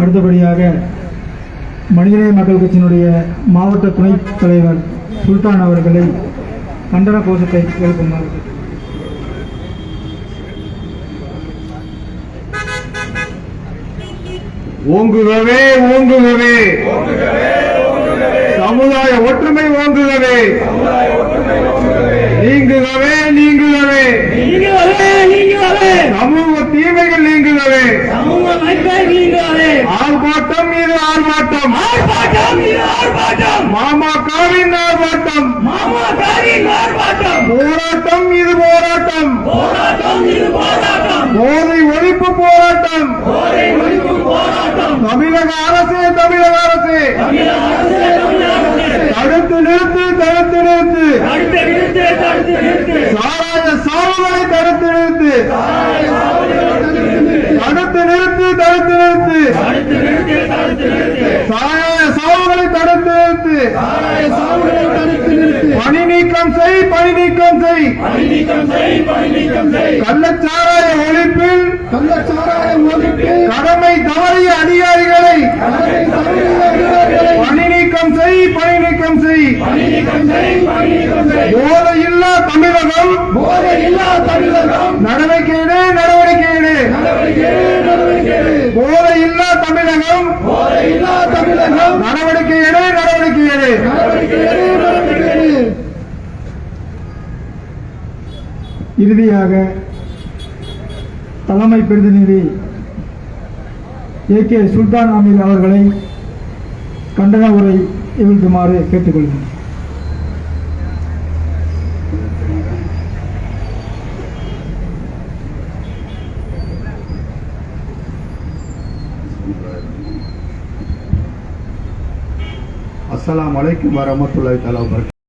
அடுத்தபடியாக மனிதநேய மக்கள் கட்சியினுடைய மாவட்ட துணைத் தலைவர் சுல்தான் அவர்களை கண்டன கோஷத்தை எழுப்புமாறு ஓங்குகவே ஓங்குகவே. சமுதாய ஒற்றுமை ஓங்குகவே. போராட்டம் இது போராட்டம். போராட்டம் இது போராட்டம். போதை ஒழிப்பு போராட்டம். தமிழக அரசே தமிழக அரசே. தடுத்து நிறுத்து தடுத்து நிறுத்து. சாராய சாவுகளை தடுத்து நிறுத்து. தடுத்து நிறுத்து. தடுத்து நிறுத்து சாராய சாவுகளை தடுத்து நிறுத்து சாவுகளை தடுத்து நிறுத்து பணி நீக்கம் செய் பணி நீக்கம் செய் கள்ளச்சாராய ஒழிப்பில் கடமை தவறிய அதிகாரிகளை. பணி நீக்கம் செய் பணி நீக்கம் செய் போதையில்லா தமிழகம். போதை இல்லா தமிழகம். நடவடிக்கை நடவடிக்கை போதையில்லா தமிழகம் போதை இல்லா தமிழகம் நடவடிக்கை எடு நடவடிக்கை எடு நடவடிக்கை நடவடிக்கை இறுதியாக தலைமை பிரதிநிதி ஏ கே சுல்தான் அமீர் அவர்களை கண்டன உரை எழுதுமாறு கேட்டுக்கொள்கிறேன். அஸ்லாம் வலைக்கும் வரமத்துல்லாஹி தஆலா